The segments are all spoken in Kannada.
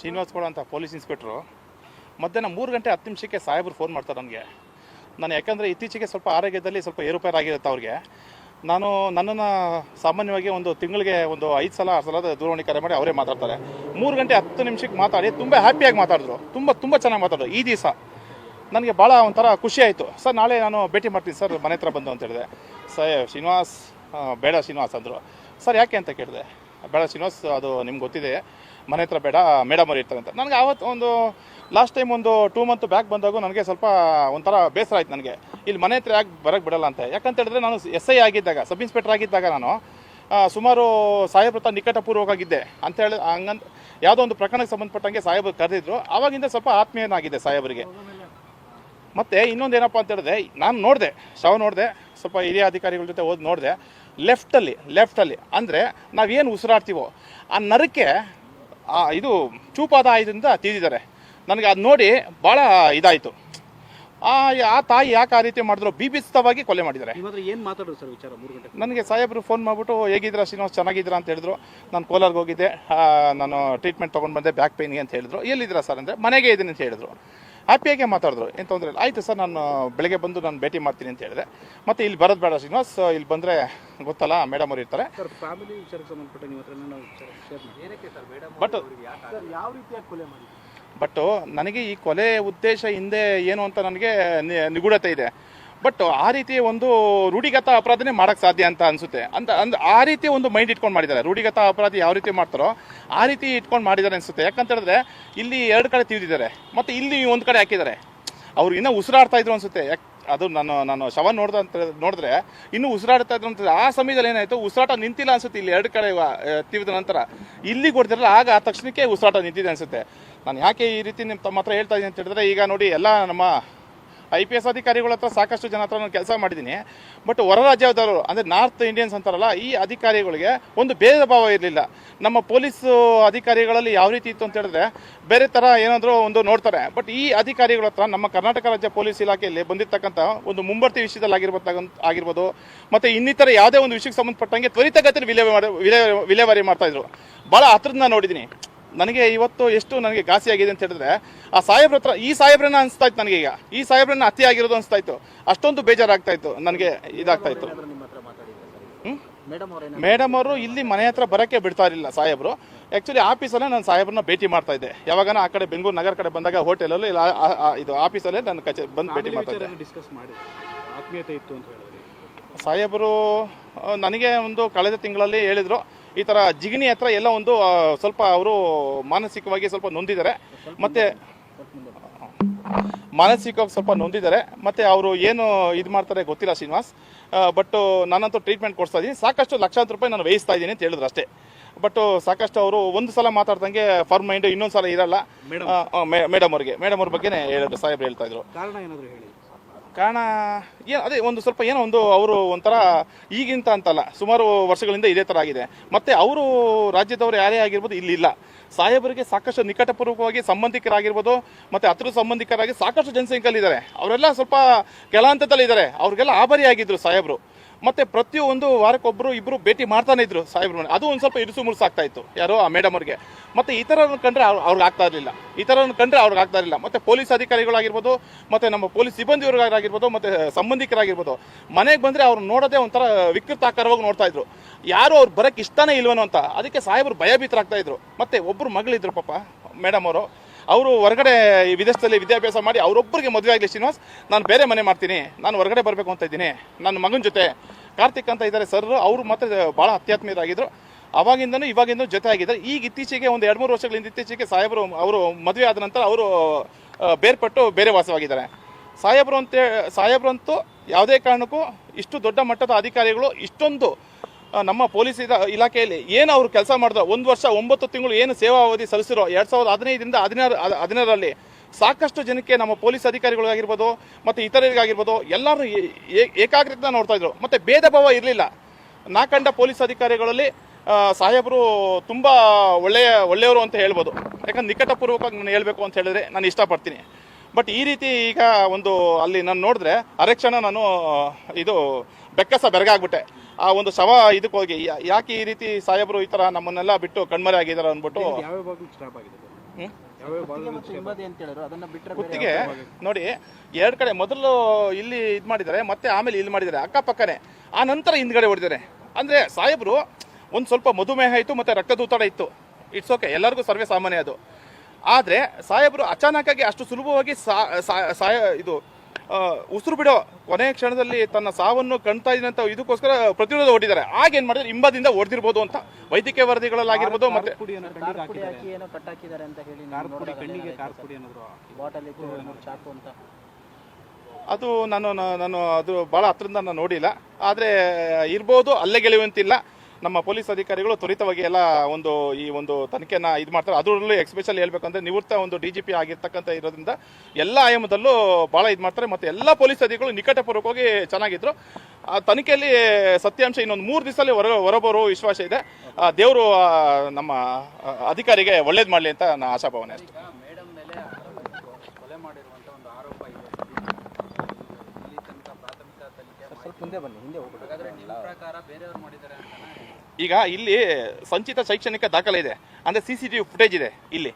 ಶ್ರೀನಿವಾಸ್ ಗೌಡ ಅಂತ ಪೊಲೀಸ್ ಇನ್ಸ್ಪೆಕ್ಟ್ರು. ಮಧ್ಯಾಹ್ನ ಮೂರು ಗಂಟೆ ಹತ್ತು ನಿಮಿಷಕ್ಕೆ ಸಾಹೇಬರು ಫೋನ್ ಮಾಡ್ತಾರೆ ನನಗೆ. ನಾನು ಯಾಕಂದರೆ ಇತ್ತೀಚೆಗೆ ಸ್ವಲ್ಪ ಆರೋಗ್ಯದಲ್ಲಿ ಸ್ವಲ್ಪ ಏರುಪೇರಾಗಿರುತ್ತೆ ಅವ್ರಿಗೆ. ನಾನು ನನ್ನನ್ನು ಸಾಮಾನ್ಯವಾಗಿ ಒಂದು ತಿಂಗಳಿಗೆ ಒಂದು ಐದು ಸಲ, ಆರು ಸಲ ದೂರವಾಣಿ ಕರೆ ಮಾಡಿ ಅವರೇ ಮಾತಾಡ್ತಾರೆ. ಮೂರು ಗಂಟೆ ಹತ್ತು ನಿಮಿಷಕ್ಕೆ ಮಾತಾಡಿ ತುಂಬ ಹ್ಯಾಪಿಯಾಗಿ ಮಾತಾಡಿದ್ರು. ತುಂಬ ತುಂಬ ಚೆನ್ನಾಗಿ ಮಾತಾಡಿದ್ರು ಈ ದಿವಸ. ನನಗೆ ಭಾಳ ಒಂಥರ ಖುಷಿ ಆಯಿತು. ಸರ್, ನಾಳೆ ನಾನು ಭೇಟಿ ಮಾಡ್ತೀನಿ ಸರ್, ಮನೆ ಹತ್ರ ಬಂದು ಅಂತ ಹೇಳಿದೆ. ಸರ್, ಶ್ರೀನಿವಾಸ್ ಬೇಡ ಶ್ರೀನಿವಾಸ್ ಅಂದರು. ಸರ್, ಯಾಕೆ ಅಂತ ಕೇಳಿದೆ. ಬೇಡ ಶ್ರೀನಿವಾಸ್, ಅದು ನಿಮ್ಗೆ ಗೊತ್ತಿದೆ. ಮನೆ ಹತ್ರ ಬೇಡ, ಮೇಡಮ್ ಅವ್ರು ಇರ್ತಾರೆ ಅಂತ. ನನಗೆ ಆವತ್ತು ಒಂದು ಲಾಸ್ಟ್ ಟೈಮ್ ಒಂದು ಟೂ ಮಂತ್ ಬ್ಯಾಕ್ ಬಂದಾಗ ನನಗೆ ಸ್ವಲ್ಪ ಒಂಥರ ಬೇಸರ ಆಯ್ತು ನನಗೆ. ಇಲ್ಲಿ ಮನೆ ಹತ್ರ ಯಾಕೆ ಬರೋಕ್ಕೆ ಬಿಡಲ್ಲ ಅಂತ. ಯಾಕಂತ ಹೇಳಿದ್ರೆ ನಾನು ಎಸ್ ಐ ಆಗಿದ್ದಾಗ ಸಬ್ ಇನ್ಸ್ಪೆಕ್ಟರ್ ಆಗಿದ್ದಾಗ ನಾನು ಸುಮಾರು ಸಾಹೇಬ್ರತ ನಿಕಟಪೂರ್ವಕ ಆಗಿದ್ದೆ ಅಂತ ಹೇಳಿ, ಹಂಗಂತ, ಯಾವುದೋ ಒಂದು ಪ್ರಕರಣಕ್ಕೆ ಸಂಬಂಧಪಟ್ಟಂಗೆ ಸಾಹೇಬರು ಕರೆದಿದ್ರು. ಆವಾಗಿಂದ ಸ್ವಲ್ಪ ಆತ್ಮೀಯನಾಗಿದೆ ಸಾಹೇಬರಿಗೆ. ಮತ್ತು ಇನ್ನೊಂದು ಏನಪ್ಪ ಅಂತ ಹೇಳಿದ್ರೆ, ನಾನು ನೋಡಿದೆ ಶವ ನೋಡಿದೆ, ಸ್ವಲ್ಪ ಹಿರಿಯ ಅಧಿಕಾರಿಗಳ ಜೊತೆ ಓದಿ ನೋಡಿದೆ. ಲೆಫ್ಟಲ್ಲಿ ಲೆಫ್ಟಲ್ಲಿ ಅಂದರೆ ನಾವೇನು ಉಸಿರಾಡ್ತೀವೋ ಆ ನರಕ್ಕೆ ಇದು ಚೂಪಾದ ಆಯುಧದಿಂದ ತೀದಿದ್ದಾರೆ ನನಗೆ ಅದು ನೋಡಿ ಭಾಳ ಇದಾಯಿತು. ಆ ಆ ತಾಯಿ ಯಾಕೆ ಆ ರೀತಿ ಮಾಡಿದ್ರು? ಬೀಬಿಸ್ತವಾಗಿ ಕೊಲೆ ಮಾಡಿದ್ದಾರೆ. ಏನು ಮಾತಾಡೋದು ಸರ್ ವಿಚಾರ ಮೂರು ಗಂಟೆ ನನಗೆ ಸಾಹೇಬರು ಫೋನ್ ಮಾಡಿಬಿಟ್ಟು ಹೇಗಿದ್ದೀರಾ ಶ್ರೀನಿವಾಸ್? ಚೆನ್ನಾಗಿದ್ದೀರಾ ಅಂತ ಹೇಳಿದ್ರು. ನಾನು ಕೋಲಾರ್ಗೆ ಹೋಗಿದ್ದೆ. ನಾನು ಟ್ರೀಟ್ಮೆಂಟ್ ತೊಗೊಂಡು ಬಂದೆ ಬ್ಯಾಕ್ ಪೇಯ್ನಿಗೆ ಅಂತ ಹೇಳಿದ್ರು. ಎಲ್ಲಿದ್ದೀರಾ ಸರ್ ಅಂದರೆ ಮನೆಗೆ ಇದ್ದೀನಿ ಅಂತ ಹೇಳಿದ್ರು. ಹ್ಯಾಪಿಯಾಗೆ ಮಾತಾಡಿದ್ರು. ಏನು ತೊಂದರೆ ಇಲ್ಲ. ಆಯಿತು ಸರ್ ನಾನು ಬೆಳಗ್ಗೆ ಬಂದು ನಾನು ಭೇಟಿ ಮಾಡ್ತೀನಿ ಅಂತ ಹೇಳಿದೆ. ಮತ್ತೆ ಇಲ್ಲಿ ಬರೋದು ಬೇಡ ಶ್ರೀನಿವಾಸ್. ಇಲ್ಲಿ ಬಂದರೆ ಗೊತ್ತಲ್ಲ ಮೇಡಮ್ ಅವರು ಇರ್ತಾರೆ. ಸರ್ ಫ್ಯಾಮಿಲಿ ವಿಚಾರಕ್ಕೆ ಸಂಬಂಧಪಟ್ಟ ನಿಮ್ಮ ಹತ್ರ ಶೇರ್ ಮಾಡಿ ಏನಕ್ಕೆ ಸರ್ ಮೇಡಮ್ ಬಟ್ ಸರ್ ಯಾವ ರೀತಿಯಾಗಿ ಕೊಲೆ ಮಾಡಿ ಬಟ್ ನನಗೆ ಈ ಕೊಲೆ ಉದ್ದೇಶ ಹಿಂದೆ ಏನು ಅಂತ ನನಗೆ ನಿಗೂಢತೆ ಇದೆ. ಬಟ್ ಆ ರೀತಿ ಒಂದು ರೂಢಿಗತ ಅಪರಾಧನೇ ಮಾಡೋಕ್ಕೆ ಸಾಧ್ಯ ಅಂತ ಅನಿಸುತ್ತೆ. ಅಂತ ಅಂದ್ ಆ ರೀತಿ ಒಂದು ಮೈಂಡ್ ಇಟ್ಕೊಂಡು ಮಾಡಿದ್ದಾರೆ. ರೂಢಿಗತ ಅಪರಾಧ ಯಾವ ರೀತಿ ಮಾಡ್ತಾರೋ ಆ ರೀತಿ ಇಟ್ಕೊಂಡು ಮಾಡಿದ್ದಾರೆ ಅನಿಸುತ್ತೆ. ಯಾಕಂತ ಹೇಳಿದ್ರೆ, ಇಲ್ಲಿ ಎರಡು ಕಡೆ ತಿಳಿದಿದ್ದಾರೆ ಮತ್ತು ಇಲ್ಲಿ ಒಂದು ಕಡೆ ಹಾಕಿದ್ದಾರೆ. ಅವ್ರು ಇನ್ನೂ ಉಸಿರಾಡ್ತಾ ಇದ್ರು ಅನಿಸುತ್ತೆ. ಅದು ನಾನು ನಾನು ಶವ ನೋಡ್ದ ಅಂತ ನೋಡಿದ್ರೆ ಇನ್ನೂ ಉಸಿರಾಡ್ತಾ ಇದ್ರು ಅಂತ ಆ ಸಮಯದಲ್ಲಿ ಏನಾಯಿತು? ಉಸಿರಾಟ ನಿಂತಿಲ್ಲ ಅನಿಸುತ್ತೆ ಇಲ್ಲಿ ಎರಡು ಕಡೆ ತಿವಿದ ನಂತರ. ಇಲ್ಲಿ ಕೊಡ್ತಿರಲ್ಲ, ಆಗ ಆ ತಕ್ಷಣಕ್ಕೆ ಉಸಿರಾಟ ನಿಂತಿದೆ ಅನಿಸುತ್ತೆ. ನಾನು ಯಾಕೆ ಈ ರೀತಿ ನಿಮ್ಮ ತಮ್ಮ ಹತ್ರ ಹೇಳ್ತಾ ಇದ್ದೀನಿ ಅಂತ ಹೇಳಿದ್ರೆ, ಈಗ ನೋಡಿ ಎಲ್ಲ ನಮ್ಮ ಐ ಪಿ ಎಸ್ ಅಧಿಕಾರಿಗಳ ಹತ್ರ ಸಾಕಷ್ಟು ಜನ ಹತ್ರ ನಾನು ಕೆಲಸ ಮಾಡಿದ್ದೀನಿ. ಬಟ್ ಹೊರ ರಾಜ್ಯದವರು, ಅಂದರೆ ನಾರ್ತ್ ಇಂಡಿಯನ್ಸ್ ಅಂತಾರಲ್ಲ, ಈ ಅಧಿಕಾರಿಗಳಿಗೆ ಒಂದು ಭೇದ ಭಾವ ಇರಲಿಲ್ಲ. ನಮ್ಮ ಪೊಲೀಸ್ ಅಧಿಕಾರಿಗಳಲ್ಲಿ ಯಾವ ರೀತಿ ಇತ್ತು ಅಂತ ಹೇಳಿದ್ರೆ, ಬೇರೆ ಥರ ಏನಾದರೂ ಒಂದು ನೋಡ್ತಾರೆ. ಬಟ್ ಈ ಅಧಿಕಾರಿಗಳ ಹತ್ರ ನಮ್ಮ ಕರ್ನಾಟಕ ರಾಜ್ಯ ಪೊಲೀಸ್ ಇಲಾಖೆಯಲ್ಲಿ ಬಂದಿರತಕ್ಕಂಥ ಒಂದು ಮುಂಬರ್ತಿ ವಿಷಯದಲ್ಲಿ ಆಗಿರ್ಬೋದು ಆಗಿರ್ಬೋದು, ಮತ್ತು ಇನ್ನಿತರ ಯಾವುದೇ ಒಂದು ವಿಷಯಕ್ಕೆ ಸಂಬಂಧಪಟ್ಟಂಗೆ ತ್ವರಿತಗತಿಯಲ್ಲಿ ವಿಲೇವಾರಿ ವಿಲೇ ವಿಲೇವಾರಿ ಮಾಡ್ತಾಯಿದ್ರು ಭಾಳ ಹತ್ರದಿಂದ ನೋಡಿದ್ದೀನಿ. ನನಗೆ ಇವತ್ತು ಎಷ್ಟು ನನಗೆ ಘಾಸಿ ಆಗಿದೆ ಅಂತ ಹೇಳಿದ್ರೆ ಆ ಸಾಹೇಬ್ರ ಹತ್ರ ಈ ಸಾಹೇಬ್ರನ್ನ ಅನಿಸ್ತಾ ಇತ್ತು ನನಗೆ ಈಗ. ಈ ಸಾಹೇಬ್ರನ್ನ ಅತಿ ಆಗಿರೋದು ಅನಿಸ್ತಾ ಇತ್ತು ಅಷ್ಟೊಂದು ಬೇಜಾರಾಗ್ತಾ ಇತ್ತು ನನಗೆ ಇದಾಗ್ತಾ ಇತ್ತು? ಮೇಡಮ್ ಅವರು ಇಲ್ಲಿ ಮನೆ ಹತ್ರ ಬರೋಕ್ಕೆ ಬಿಡ್ತಾ ಇರಲಿಲ್ಲ ಸಾಹೇಬರು. ಆ್ಯಕ್ಚುಲಿ ಆಫೀಸಲ್ಲೇ ನಾನು ಸಾಹೇಬ್ರನ್ನ ಭೇಟಿ ಮಾಡ್ತಾ ಇದ್ದೆ. ಯಾವಾಗನ ಆ ಕಡೆ ಬೆಂಗಳೂರು ನಗರ ಕಡೆ ಬಂದಾಗ ಹೋಟೆಲಲ್ಲಿ ಇಲ್ಲ ಇದು ಆಫೀಸಲ್ಲೇ ನಾನು ಕಚೇ ಬಂದು ಭೇಟಿ ಮಾಡ್ತಾ ಇದ್ದೆ. ಆತ್ಮೀಯತೆ ಇತ್ತು ಅಂತ ಸಾಹೇಬರು ನನಗೆ ಒಂದು ಕಳೆದ ತಿಂಗಳಲ್ಲಿ ಹೇಳಿದರು ಈ ಥರ ಜಿಗಣಿ ಹತ್ರ ಎಲ್ಲ ಒಂದು ಸ್ವಲ್ಪ ಅವರು ಮಾನಸಿಕವಾಗಿ ಸ್ವಲ್ಪ ನೊಂದಿದ್ದಾರೆ. ಮತ್ತು ಮಾನಸಿಕವಾಗಿ ಸ್ವಲ್ಪ ನೊಂದಿದ್ದಾರೆ. ಮತ್ತು ಅವರು ಏನು ಇದು ಮಾಡ್ತಾರೆ ಗೊತ್ತಿಲ್ಲ ಶ್ರೀನಿವಾಸ್. ಬಟ್ ನಾನಂತೂ ಟ್ರೀಟ್ಮೆಂಟ್ ಕೊಡ್ತಾ ಇದ್ದೀನಿ ಸಾಕಷ್ಟು ಲಕ್ಷಾಂತರ ರೂಪಾಯಿ ನಾನು ವಹಿಸ್ತಾ ಇದ್ದೀನಿ ಅಂತ ಹೇಳಿದ್ರು ಅಷ್ಟೇ. ಬಟ್ ಸಾಕಷ್ಟು ಅವರು ಒಂದು ಸಲ ಮಾತಾಡ್ದಂಗೆ ಫಾರ್ ಮೈಂಡ್ ಇನ್ನೊಂದು ಸಲ ಇರಲ್ಲ ಮೇಡಮ್ ಅವ್ರಿಗೆ. ಮೇಡಮ್ ಅವ್ರ ಬಗ್ಗೆನೇ ಹೇಳಿದ್ರು ಸಾಹೇಬ್ರು ಹೇಳ್ತಾ ಇದ್ರು. ಕಾರಣ ಏನಾದರೂ ಹೇಳಿ. ಕಾರಣ, ಏನು, ಅದೇ ಒಂದು ಸ್ವಲ್ಪ ಏನೋ ಒಂದು ಅವರು ಒಂಥರ ಈಗಿಂತ ಅಂತಲ್ಲ, ಸುಮಾರು ವರ್ಷಗಳಿಂದ ಇದೇ ಥರ ಆಗಿದೆ. ಮತ್ತು ಅವರು ರಾಜ್ಯದವರು ಯಾರೇ ಆಗಿರ್ಬೋದು ಇಲ್ಲಿ ಇಲ್ಲ. ಸಾಹೇಬರಿಗೆ ಸಾಕಷ್ಟು ನಿಕಟಪೂರ್ವಕವಾಗಿ ಸಂಬಂಧಿಕರಾಗಿರ್ಬೋದು, ಮತ್ತು ಹತ್ರ ಸಂಬಂಧಿಕರಾಗಿ ಸಾಕಷ್ಟು ಜನಸಂಖ್ಯೆಯಲ್ಲಿದ್ದಾರೆ. ಅವರೆಲ್ಲ ಸ್ವಲ್ಪ ಕೆಳ ಹಂತದಲ್ಲಿದ್ದಾರೆ ಅವ್ರಿಗೆಲ್ಲ ಆಭಾರಿಯಾಗಿದ್ದರು ಸಾಹೇಬರು. ಮತ್ತೆ ಪ್ರತಿಯೊಂದು ವಾರಕ್ಕೊಬ್ಬರು ಇಬ್ಬರು ಭೇಟಿ ಮಾಡ್ತಾನೆ ಇದ್ರು ಸಾಹೇಬ್ರು ಅದು ಒಂದು ಸ್ವಲ್ಪ ಇರಿಸು ಮುರುಸು ಆಗ್ತಾ ಇತ್ತು, ಯಾರೋ ಆ ಮೇಡಮ್ ಅವ್ರಿಗೆ. ಮತ್ತೆ ಈ ಥರ ಕಂಡ್ರೆ ಅವ್ರು ಅವ್ರಿಗೆ ಆಗ್ತಾ ಇರಲಿಲ್ಲ. ಈ ಥರ ಕಂಡ್ರೆ ಅವ್ರಿಗೆ ಆಗ್ತಾ ಇರಲಿಲ್ಲ. ಮತ್ತೆ ಪೊಲೀಸ್ ಅಧಿಕಾರಿಗಳಾಗಿರ್ಬೋದು, ಮತ್ತೆ ನಮ್ಮ ಪೊಲೀಸ್ ಸಿಬ್ಬಂದಿಯವರಾಗಿರ್ಬೋದು ಮತ್ತೆ ಸಂಬಂಧಿಕರಾಗಿರ್ಬೋದು, ಮನೆಗೆ ಬಂದರೆ ಅವ್ರು ನೋಡೋದೇ ಒಂಥರ ವಿಕೃತಾಕಾರವಾಗಿ ನೋಡ್ತಾ ಇದ್ರು. ಯಾರು ಅವ್ರು ಬರಕ್ಕೆ ಇಷ್ಟನೇ ಇಲ್ವನೋ ಅಂತ, ಅದಕ್ಕೆ ಸಾಹೇಬ್ರು ಭಯಭೀತರಾಗ್ತಾ ಇದ್ರು. ಮತ್ತೆ ಒಬ್ಬರು ಮಗಳಿದ್ರು ಪಾಪ ಮೇಡಮ್ ಅವರು. ಅವರು ಹೊರಗಡೆ ವಿದೇಶದಲ್ಲಿ ವಿದ್ಯಾಭ್ಯಾಸ ಮಾಡಿ ಅವರೊಬ್ಬರಿಗೆ ಮದುವೆ ಆಗಲಿ ಶ್ರೀನಿವಾಸ್, ನಾನು ಬೇರೆ ಮನೆ ಮಾಡ್ತೀನಿ. ನಾನು ಹೊರಗಡೆ ಬರಬೇಕು ಅಂತ ಇದ್ದೀನಿ. ನನ್ನ ಮಗನ ಜೊತೆ ಕಾರ್ತಿಕ್ ಅಂತ ಇದ್ದಾರೆ ಸರ್, ಅವರು ಮಾತ್ರ ಭಾಳ ಅತ್ಯಾತ್ಮೀಯರಾಗಿದ್ದರು ಅವಾಗಿಂದನೂ ಇವಾಗಿಂದ ಜೊತೆ ಆಗಿದ್ದಾರೆ. ಈಗ ಇತ್ತೀಚೆಗೆ ಒಂದು ಎರಡು ಮೂರು ವರ್ಷಗಳಿಂದ ಇತ್ತೀಚೆಗೆ ಸಾಹೇಬರು ಅವರು ಮದುವೆ ಆದ ನಂತರ ಅವರು ಬೇರ್ಪಟ್ಟು ಬೇರೆ ವಾಸವಾಗಿದ್ದಾರೆ. ಸಾಹೇಬರು ಅಂತೇ ಸಾಹೇಬರಂತೂ ಯಾವುದೇ ಕಾರಣಕ್ಕೂ ಇಷ್ಟು ದೊಡ್ಡ ಮಟ್ಟದ ಅಧಿಕಾರಿಗಳು ಇಷ್ಟೊಂದು ನಮ್ಮ ಪೊಲೀಸ್ ಇಲಾಖೆಯಲ್ಲಿ ಏನು ಅವರು ಕೆಲಸ ಮಾಡಿದ್ರು? ಒಂದು ವರ್ಷ, ಒಂಬತ್ತು ತಿಂಗಳು ಏನು ಸೇವಾ ಅವಧಿ ಸಲ್ಲಿಸಿರೋ ಎರಡು ಸಾವಿರದ ಹದಿನೈದರಿಂದ ಹದಿನಾರು ಹದಿನಾರರಲ್ಲಿ ಸಾಕಷ್ಟು ಜನಕ್ಕೆ ನಮ್ಮ ಪೊಲೀಸ್ ಅಧಿಕಾರಿಗಳಿಗಾಗಿರ್ಬೋದು, ಮತ್ತು ಇತರರಿಗಾಗಿರ್ಬೋದು, ಎಲ್ಲರೂ ಏಕಾಗ್ರತೆ ನೋಡ್ತಾ ಇದ್ರು. ಮತ್ತು ಭೇದ ಭಾವ ಇರಲಿಲ್ಲ. ನಾಕಂಡ ಪೊಲೀಸ್ ಅಧಿಕಾರಿಗಳಲ್ಲಿ ಸಾಹೇಬರು ತುಂಬ ಒಳ್ಳೆಯ ಒಳ್ಳೆಯವರು ಅಂತ ಹೇಳ್ಬೋದು. ಯಾಕಂದ್ರೆ ನಿಕಟಪೂರ್ವಕವಾಗಿ ನಾನು ಹೇಳಬೇಕು ಅಂತ ಹೇಳಿದ್ರೆ ನಾನು ಇಷ್ಟಪಡ್ತೀನಿ. ಬಟ್ ಈ ರೀತಿ ಈಗ ಒಂದು ಅಲ್ಲಿ ನಾನು ನೋಡಿದ್ರೆ ಅರೆಕ್ಷಣ ನಾನು ಇದು ಬೆಕ್ಕಸ ಬೆರಗಾಗ್ಬಿಟ್ಟೆ. ಆ ಒಂದು ಶವ ಇದಕ್ಕೆ ಹೋಗಿ ಯಾಕೆ ಈ ರೀತಿ ಸಾಹೇಬರು ಈ ತರ ನಮ್ಮನ್ನೆಲ್ಲ ಬಿಟ್ಟು ಕಣ್ಮರೆ ಆಗಿದ್ದಾರೆ ಅಂದ್ಬಿಟ್ಟು ಕುತ್ತಿಗೆ ನೋಡಿ ಎರಡು ಕಡೆ ಮೊದಲು ಇಲ್ಲಿ ಇದು ಮಾಡಿದ್ದಾರೆ ಮತ್ತೆ ಆಮೇಲೆ ಇಲ್ಲಿ ಮಾಡಿದ್ದಾರೆ ಅಕ್ಕಪಕ್ಕನೆ. ಆ ನಂತರ ಹಿಂದ್ಗಡೆ ಹೊಡೆದಿದ್ದಾರೆ ಅಂದ್ರೆ ಸಾಹೇಬರು ಒಂದು ಸ್ವಲ್ಪ ಮಧುಮೇಹ ಇತ್ತು ಮತ್ತೆ ರಕ್ತದೂತಡ ಇತ್ತು. ಇಟ್ಸ್ ಓಕೆ ಎಲ್ಲರಿಗೂ ಸರ್ವೇ ಸಾಮಾನ್ಯ ಅದು. ಆದರೆ ಸಾಹೇಬರು ಅಚಾನಕ್ಕಾಗಿ ಅಷ್ಟು ಸುಲಭವಾಗಿ ಸಾಯ ಇದು ಉಸಿರು ಬಿಡೋ ಕೊನೆಯ ಕ್ಷಣದಲ್ಲಿ ತನ್ನ ಸಾವನ್ನು ಕಣ್ತಾ ಇದ್ದಂಥ ಇದಕ್ಕೋಸ್ಕರ ಪ್ರತಿರೋಧ ಹೊಟ್ಟಿದ್ದಾರೆ ಆಗ ಏನು ಮಾಡಿದ್ರೆ? ಹಿಂಬದಿಂದ ಹೊಡೆದಿರ್ಬೋದು ಅಂತ ವೈದ್ಯಕೀಯ ವರದಿಗಳಲ್ಲಾಗಿರ್ಬೋದು ಮತ್ತೆ ಅದು ನಾನು ನಾನು- ನಾನು ಅದು ಭಾಳ ಹತ್ರದಿಂದ ನಾನು ನೋಡಿಲ್ಲ. ಆದರೆ ಇರ್ಬೋದು ಅಲ್ಲೇ ಗೆಳೆಯುವಂತಿಲ್ಲ. ನಮ್ಮ ಪೊಲೀಸ್ ಅಧಿಕಾರಿಗಳು ತ್ವರಿತವಾಗಿ ಎಲ್ಲ ಒಂದು ಈ ಒಂದು ತನಿಖೆನ ಇದು ಮಾಡ್ತಾರೆ. ಅದರಲ್ಲೂ ಎಕ್ಸ್ಪೆಷಲ್ ಹೇಳ್ಬೇಕಂದ್ರೆ ನಿವೃತ್ತ ಒಂದು ಡಿ ಜಿ ಪಿ ಆಗಿರ್ತಕ್ಕಂಥ ಇರೋದ್ರಿಂದ ಎಲ್ಲ ಆಯಾಮದಲ್ಲೂ ಭಾಳ ಇದು ಮಾಡ್ತಾರೆ. ಮತ್ತು ಎಲ್ಲ ಪೊಲೀಸ್ ಅಧಿಕಾರಿಗಳು ನಿಕಟಪೂರ್ವಕವಾಗಿ ಚೆನ್ನಾಗಿದ್ರು. ಆ ತನಿಖೆಯಲ್ಲಿ ಸತ್ಯಾಂಶ ಇನ್ನೊಂದು ಮೂರು ದಿವಸದಲ್ಲಿ ಹೊರ ಹೊರಬರೋ ವಿಶ್ವಾಸ ಇದೆ. ದೇವರು ನಮ್ಮ ಅಧಿಕಾರಿಗೆ ಒಳ್ಳೇದು ಮಾಡಲಿ ಅಂತ ನನ್ನ ಆಶಾಭಾವನೆ ಅಷ್ಟೇ ಮೇಡಮ್ ಮೇಲೆ ಕೊಲೆ ಮಾಡಿರುವಂತ ಒಂದು ಆರೋಪ ಇದೆ ಇಲ್ಲಿ ತನಕ ಪ್ರಾಥಮಿಕ ತನಿಖೆ ಸ್ವಲ್ಪ ಮುಂದೆ ಬನ್ನಿ ಹಿಂದೆ ಹೋಗ್ಬಿಟ್ಟು ಈಗ ಇಲ್ಲಿ ಸಂಚಿತ ಶೈಕ್ಷಣಿಕ ದಾಖಲೆ ಇದೆ. ಅಂದ್ರೆ C C T V footage ಇದೆ ಇಲ್ಲಿ.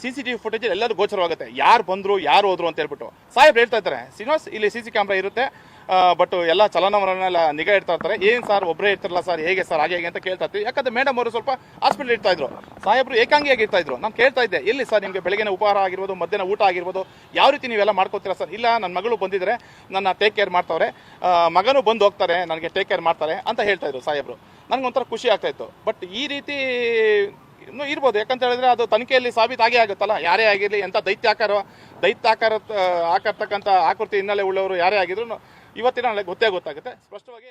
C C T V footage ಎಲ್ಲರೂ ಗೋಚರವಾಗುತ್ತೆ. ಯಾರು ಬಂದ್ರು ಯಾರು ಹೋದ್ರು ಅಂತ ಹೇಳ್ಬಿಟ್ಟು. ಸಾಹೇಬ್ರು ಹೇಳ್ತಾ ಇದ್ದಾರೆ ಶ್ರೀನಿವಾಸ್ ಇಲ್ಲಿ ಸಿ ಸಿ ಕ್ಯಾಮ್ರಾ ಇರುತ್ತೆ. ಬಟ್ ಎಲ್ಲ ಚಲನವಲನೆಲ್ಲ ನಿಗಾ ಇಡ್ತಾ ಇರ್ತಾರೆ ಏನ್ ಸರ್ ಒಬ್ಬರೇ ಇರ್ತಿರಲ್ಲ ಸರ್ ಹೇಗೆ ಸರ್ ಹಾಗೆ ಹೇಗೆ ಅಂತ ಕೇಳ್ತಾ ಇರ್ತೀವಿ ಯಾಕಂದ್ರೆ ಮೇಡಮ್ ಅವರು ಸ್ವಲ್ಪ ಹಾಸ್ಪಿಟಲ್ ಇರ್ತಾ ಇದ್ರು ಸಾಹೇಬ್ರು ಏಕಾಂಗಿಯಾಗಿ ಇರ್ತಾ ಇದ್ರು ನಾನು ಕೇಳ್ತಾ ಇದ್ದೆ ಎಲ್ಲಿ ಸರ್ ನಿಮಗೆ ಬೆಳಗಿನ ಉಪಹಾರ ಆಗಿರ್ಬೋದು ಮಧ್ಯಾಹ್ನ ಊಟ ಆಗಿರ್ಬೋದು ಯಾವ ರೀತಿ ನೀವೆಲ್ಲ ಮಾಡ್ಕೋತೀರಾ ಸರ್ ಇಲ್ಲ ನನ್ನ ಮಗಳು ಬಂದಿದ್ರೆ ನನ್ನ ಟೇಕ್ ಕೇರ್ ಮಾಡ್ತಾವ್ರೆ ಮಗನೂ ಬಂದು ಹೋಗ್ತಾರೆ ನನಗೆ ಟೇಕ್ ಕೇರ್ ಮಾಡ್ತಾರೆ ಅಂತ ಹೇಳ್ತಾ ಇದ್ರು ಸಾಹೇಬ್ರು ನನಗೊಂಥರ ಖುಷಿ ಆಗ್ತಾ ಇತ್ತು ಬಟ್ ಈ ರೀತಿ ಇನ್ನೂ ಇರ್ಬೋದು ಯಾಕಂತ ಹೇಳಿದ್ರೆ ಅದು ತನಿಖೆಯಲ್ಲಿ ಸಾಬೀತಾಗೇ ಆಗುತ್ತಲ್ಲ ಯಾರೇ ಆಗಿರಲಿ ಎಂಥ ದೈತ್ಯಾಕಾರ ದೈತ್ಯಾಕಾರ ಆಕರ್ತಕ್ಕಂಥ ಆಕೃತಿ ಹಿನ್ನೆಲೆ ಉಳ್ಳವರು ಯಾರೇ ಆಗಿದ್ರು ಇವತ್ತಿನ ಗೊತ್ತೇ ಗೊತ್ತಾಗುತ್ತೆ. ಸ್ಪಷ್ಟವಾಗಿ